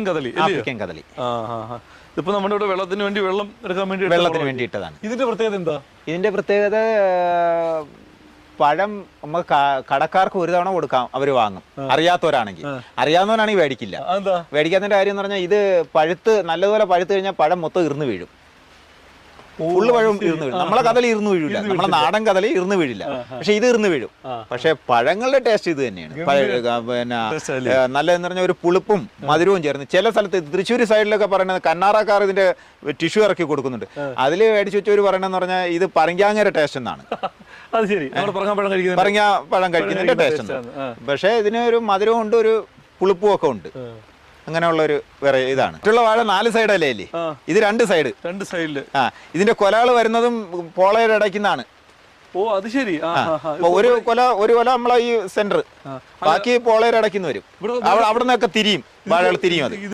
അല്ലയോ? ആഫ്രിക്കൻ ആ ഇതിപ്പോ നമ്മുടെ ഇവിടെ വെള്ളത്തിന് വേണ്ടി വെള്ളം എടുക്കാൻ വേണ്ടി വെള്ളത്തിന് വേണ്ടി ഇട്ടതാണ് ഇതിന്റെ പ്രത്യേകത എന്താ? ഇതിന്റെ പ്രത്യേകത പഴം നമുക്ക് കടക്കാർക്ക് ഒരു തവണ കൊടുക്കാം അവർ വാങ്ങും. അറിയാത്തവരാണെങ്കിൽ. അറിയാവുന്നവരാണെങ്കിൽ മേടിക്കില്ല. മേടിക്കാത്തതിന്റെ കാര്യം എന്ന് പറഞ്ഞാൽ ഇത് പഴുത്ത് നല്ലതുപോലെ പഴുത്ത് കഴിഞ്ഞാൽ പഴം മൊത്തം ഇർന്ന് വീഴും. ഫുള്ള് പഴം ഇരുന്ന് വീഴും നമ്മളെ കദളി ഇരുന്ന് വീഴില്ല. നമ്മളെ നാടൻ കദളി ഇരുന്ന് വീഴില്ല. പക്ഷെ ഇത് ഇരുന്ന് വീഴും. പക്ഷെ പഴങ്ങളുടെ ടേസ്റ്റ് ഇത് തന്നെയാണ്. പിന്നെ നല്ല എന്ന് പറഞ്ഞാൽ ഒരു പുളിപ്പും മധുരവും ചേർന്ന് ചില സ്ഥലത്ത് തൃശ്ശൂർ സൈഡിലൊക്കെ പറയുന്നത് കന്നാറക്കാർ ഇതിന്റെ ടിഷ്യൂ ഇറക്കി കൊടുക്കുന്നുണ്ട്. അതിൽ മേടിച്ചു വെച്ചവർ പറയണെന്ന് പറഞ്ഞാൽ ഇത് പറങ്കാങ്ങര ടേസ്റ്റ് എന്നാണ്. അത് ശരി. പഴം കഴിക്കുന്ന പറങ്ങ പഴം കഴിക്കുന്നതിന്റെ ടേസ്റ്റ് പക്ഷേ ഇതിന് ഒരു മധുരവും ഉണ്ട് ഒരു പുളിപ്പും ഒക്കെ ഉണ്ട്. അങ്ങനെയുള്ള ഒരു വേറെ ഇതാണ്. മറ്റുള്ള വാഴ നാല് സൈഡ് അല്ലേ ഇല്ലേ ഇത് രണ്ട് സൈഡ്. രണ്ട് സൈഡിൽ ആ ഇതിന്റെ കൊലകൾ വരുന്നതും പോളയുടെ ഇടയ്ക്കുന്നാണ്. ഓ അത് ശരി. ഒരു കൊല ഒരു കൊല നമ്മളെ ഈ സെന്റർ. ബാക്കി പോളയുടെ ഇടയ്ക്കുന്ന് വരും. അവിടെ അവിടെ നിന്നൊക്കെ തിരിയും. വാഴകൾ തിരിയും അത്.